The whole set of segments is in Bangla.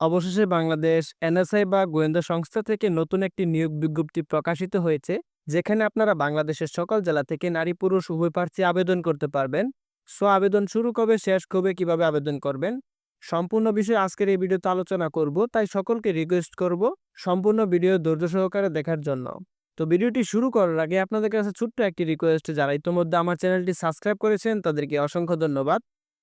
অবশেষে বাংলাদেশ এনএসআই বা গোয়েন্দা সংস্থা থেকে নতুন একটি নিয়োগ বিজ্ঞপ্তি প্রকাশিত হয়েছে, যেখানে আপনারা বাংলাদেশের সকল জেলা থেকে নারী, পুরুষ, উভয় প্রার্থী আবেদন করতে পারবেন। সো, আবেদন শুরু কবে, শেষ কবে, কীভাবে আবেদন করবেন? সম্পূর্ণ বিষয়ে আজকের এই ভিডিওতে আলোচনা করব, তাই সকলকে রিকোয়েস্ট করব সম্পূর্ণ ভিডিও ধৈর্য সহকারে দেখার জন্য। তো ভিডিওটি শুরু করার আগে আপনাদের কাছে ছোট্ট একটি রিকোয়েস্ট, যারা ইতিমধ্যে আমার চ্যানেলটি সাবস্ক্রাইব করেছেন, তাদেরকে অসংখ্য ধন্যবাদ।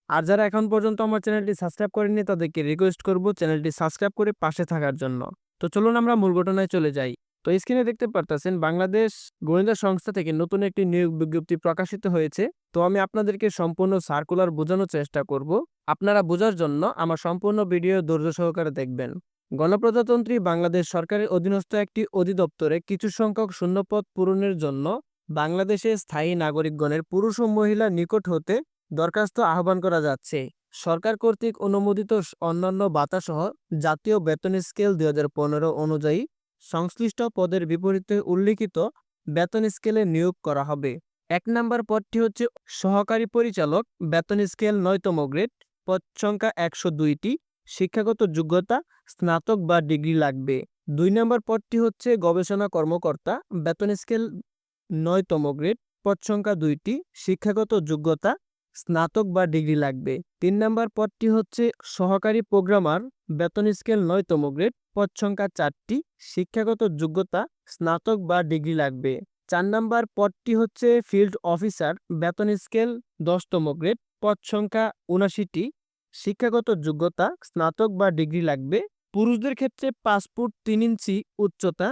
আর যারা এখন পর্যন্ত আমার চ্যানেলটি সাবস্ক্রাইব করেনি তাদেরকে রিকোয়েস্ট করব চ্যানেলটি সাবস্ক্রাইব করে পাশে থাকার জন্য। তো চলুন আমরা মূল ঘটনায় চলে যাই। তো স্ক্রিনে দেখতে পারতেছেন, বাংলাদেশ গোয়েন্দা সংস্থা থেকে নতুন একটি নিয়োগ বিজ্ঞপ্তি প্রকাশিত হয়েছে। তো আমি আপনাদেরকে সম্পূর্ণ সার্কুলার বোঝানোর চেষ্টা করব। আপনারা বোঝার জন্য আমার সম্পূর্ণ ভিডিও ধৈর্য সহকারে দেখবেন। গণপ্রজাতন্ত্রী বাংলাদেশ সরকারের অধীনস্থ একটি অধিদপ্তরে কিছু সংখ্যক শূন্যপদ পূরণের জন্য বাংলাদেশে স্থায়ী নাগরিকগণের পুরুষ ও মহিলা নিকট হতে দরখাস্ত আহ্বান করা যাচ্ছে। সরকার কর্তৃক অনুমোদিত অন্যান্য বাতাসহ জাতীয় বেতন স্কেল দুই হাজার পনেরো অনুযায়ী সংশ্লিষ্ট পদের বিপরীতে উল্লিখিত বেতন স্কেলে নিয়োগ করা হবে। এক নম্বর পদটি হচ্ছে সহকারী পরিচালক, বেতন স্কেল নয়তম গ্রেড, পদ সংখ্যা একশো দুইটি, শিক্ষাগত যোগ্যতা, স্নাতক বা ডিগ্রি লাগবে। দুই নম্বর পদটি হচ্ছে গবেষণা কর্মকর্তা, বেতন স্কেল নয়তম গ্রেড, পদ সংখ্যা দুইটি, শিক্ষাগত যোগ্যতা স্নাতক বা ডিগ্রি লাগবে। তিন নম্বর পদটি হচ্ছে সহকারী প্রোগ্রামার, বেতন স্কেল নয়তম গ্রেড, পদ সংখ্যা চারটি, শিক্ষাগত যোগ্যতা, স্নাতক বা ডিগ্রি লাগবে। চার নম্বর পদটি হচ্ছে ফিল্ড অফিসার, বেতন স্কেল দশতম গ্রেড, পদ সংখ্যা উনাশিটি শিক্ষাগত যোগ্যতা, স্নাতক বা ডিগ্রি লাগবে। পুরুষদের ক্ষেত্রে পাসপোর্ট তিন ইঞ্চি উচ্চতা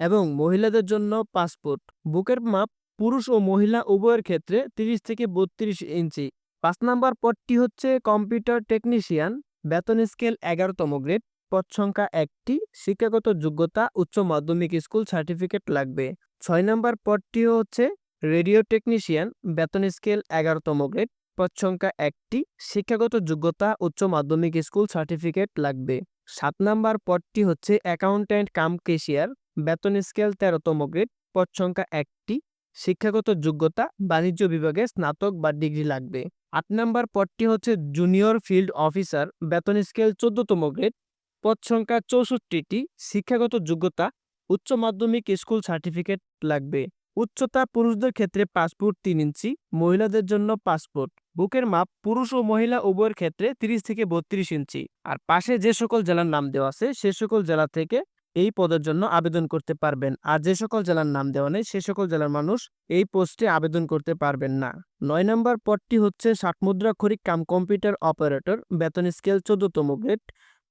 এবং মহিলাদের জন্য পাসপোর্ট। বুকের মাপ পুরুষ ও মহিলা উভয়ের ক্ষেত্রে তিরিশ থেকে বত্রিশ ইঞ্চি। পাঁচ নাম্বার পদটি হচ্ছে কম্পিউটার টেকনিশিয়ান। বেতন স্কেল এগারোতম গ্রেড। পদ সংখ্যা একটি। শিক্ষাগত যোগ্যতা উচ্চ মাধ্যমিক স্কুল সার্টিফিকেট লাগবে। ছয় নম্বর পদটি হচ্ছে রেডিও টেকনিশিয়ান। বেতন স্কেল এগারোতম গ্রেড। পদ সংখ্যা একটি। শিক্ষাগত যোগ্যতা উচ্চ মাধ্যমিক স্কুল সার্টিফিকেট লাগবে। সাত নাম্বার পদটি হচ্ছে অ্যাকাউন্ট্যান্ট কাম কেশিয়ার বেতন স্কেল তেরোতম গ্রেড। পদ সংখ্যা একটি। শিক্ষাগত যোগ্যতা বাণিজ্য বিভাগে স্নাতক বা ডিগ্রি লাগবে। আট নাম্বার পদটি হচ্ছে জুনিয়র ফিল্ড অফিসার, বেতন স্কেল চোদ্দতম গ্রেড। পদ সংখ্যা চৌষট্টিটি, শিক্ষাগত যোগ্যতা, উচ্চ মাধ্যমিক স্কুল সার্টিফিকেট লাগবে। উচ্চতা পুরুষদের ক্ষেত্রে ফুট তিন ইঞ্চি, মহিলাদের জন্য ফুট। বুকের মাপ পুরুষ ও মহিলা উভয়ের ক্ষেত্রে তিরিশ থেকে বত্রিশ ইঞ্চি। আর পাশে যে সকল জেলার নাম দেওয়া আছে, সে সকল জেলা থেকে এই পদের জন্য আবেদন করতে পারবেন। আর যে সকল জেলার নাম দেওয়া নেই, সে সকল জেলার মানুষ এই পোস্টে আবেদন করতে পারবেন না। নয় নম্বর পদটি হচ্ছে ষাট খরিক কাম কম্পিউটার অপারেটর, বেতন স্কেল চোদ্দতম গ্রেড,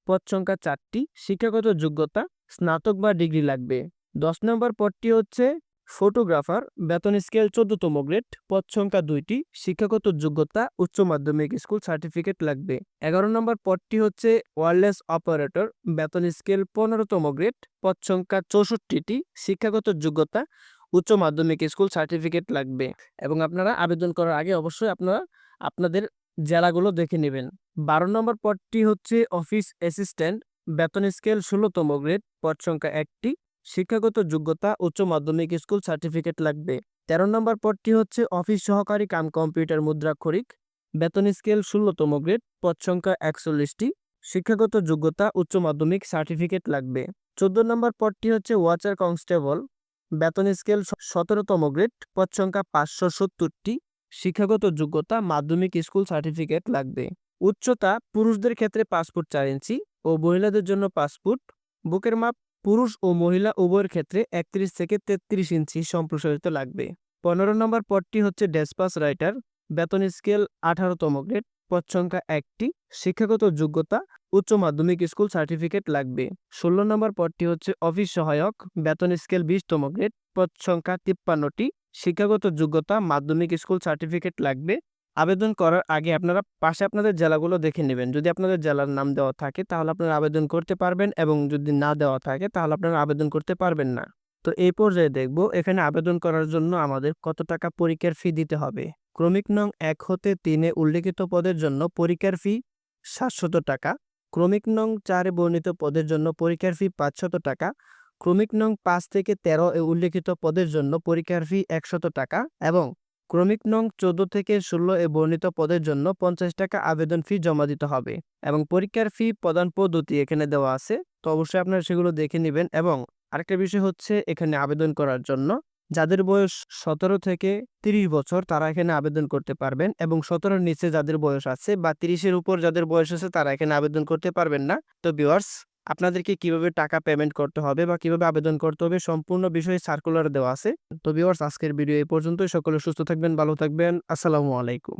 পদ সংখ্যা চারটি, শিক্ষাগত যোগ্যতা, স্নাতক বা ডিগ্রি লাগবে। দশ নম্বর পদটি হচ্ছে ফটোগ্রাফার, বেতন স্কেল চোদ্দতম গ্রেড, পদ সংখ্যা দুইটি, শিক্ষাগত যোগ্যতা, উচ্চ মাধ্যমিক স্কুল সার্টিফিকেট লাগবে। এগারো নম্বর পদটি হচ্ছে ওয়ারলেস অপারেটর, বেতন স্কেল পনেরোতম গ্রেড, পদ সংখ্যা চৌষট্টিটি, শিক্ষাগত যোগ্যতা, উচ্চ মাধ্যমিক স্কুল সার্টিফিকেট লাগবে। এবং আপনারা আবেদন করার আগে অবশ্যই আপনারা, আপনাদের জেলাগুলো দেখে নেবেন। বারো নম্বর পদটি হচ্ছে অফিস অ্যাসিস্ট্যান্ট, বেতন স্কেল ষোলোতম গ্রেড, পদ সংখ্যা একটি শিক্ষাগত যোগ্যতা, উচ্চ মাধ্যমিক স্কুল সার্টিফিকেট লাগবে। তেরো নম্বর পদটি হচ্ছে অফিস সহকারী কাম কম্পিউটার মুদ্রাক্ষরিক। বেতন স্কেল ষোলোতম গ্রেড, পদ সংখ্যা একচল্লিশটি। শিক্ষাগত যোগ্যতা, উচ্চ মাধ্যমিক সার্টিফিকেট লাগবে। চোদ্দ নম্বর পদটি হচ্ছে ওয়াচার কনস্টেবল। বেতন স্কেল সতেরোতম গ্রেড, পদ সংখ্যা পাঁচশো সত্তরটি। শিক্ষাগত যোগ্যতা, মাধ্যমিক স্কুল সার্টিফিকেট লাগবে। উচ্চতা, পুরুষদের ক্ষেত্রে ফুট চার ইঞ্চি ও মহিলাদের জন্য ফুট বুকের মাপ পুরুষ ও মহিলা উভয়ের ক্ষেত্রে একত্রিশ থেকে তেত্রিশ ইঞ্চি সম্প্রসারিত লাগবে। পনেরো নম্বর পদটি হচ্ছে ডেসপাস রাইটার। বেতন স্কেল আঠারোতম গ্রেড। পদ সংখ্যা একটি। শিক্ষাগত যোগ্যতা, উচ্চ মাধ্যমিক স্কুল সার্টিফিকেট লাগবে। ষোলো নম্বর পদটি হচ্ছে অফিস সহায়ক। বেতন স্কেল বিশতম গ্রেড। পদ সংখ্যা তিপ্পান্নটি। শিক্ষাগত যোগ্যতা, মাধ্যমিক স্কুল সার্টিফিকেট লাগবে। আবেদন করার আগে আপনারা পাশে আপনাদের জেলাগুলো দেখে নেবেন। যদি আপনাদের জেলার নাম দেওয়া থাকে তাহলে আপনারা আবেদন করতে পারবেন এবং যদি না দেওয়া থাকে তাহলে আপনারা আবেদন করতে পারবেন না। তো এই পর্যায়ে দেখব এখানে আবেদন করার জন্য আমাদের কত টাকা পরীক্ষার ফি দিতে হবে। ক্রমিক নং এক হতে তিনে উল্লেখিত পদের জন্য পরীক্ষার ফি সাতশত টাকা। ক্রমিক নং চারে বর্ণিত পদের জন্য পরীক্ষার ফি পাঁচশত টাকা। ক্রমিক নং পাঁচ থেকে তেরো এ উল্লেখিত পদের জন্য পরীক্ষার ফি একশত টাকা এবং ক্রমিক নং চোদ্দ থেকে ষোলো এ বর্ণিত পদের জন্য পঞ্চাশ টাকা আবেদন ফি জমা দিতে হবে এবং পরীক্ষার ফি প্রদান পদ্ধতি এখানে দেওয়া আছে। তো অবশ্যই আপনারা সেগুলো দেখে নেবেন এবং আরেকটা বিষয় হচ্ছে এখানে আবেদন করার জন্য যাদের বয়স সতেরো থেকে তিরিশ বছর তারা এখানে আবেদন করতে পারবেন এবং সতেরোর নিচে যাদের বয়স আছে বা তিরিশের উপর যাদের বয়স আছে তারা এখানে আবেদন করতে পারবেন না। তো ভিউয়ার্স আপনাদেরকে কীভাবে টাকা পেমেন্ট করতে হবে বা কীভাবে আবেদন করতে হবে সম্পূর্ণ বিষয়ে সার্কুলার দেওয়া আছে। তো ভিউয়ার্স আজকের ভিডিও এই পর্যন্তই। সকলে সুস্থ থাকবেন, ভালো থাকবেন। আসসালামু আলাইকুম।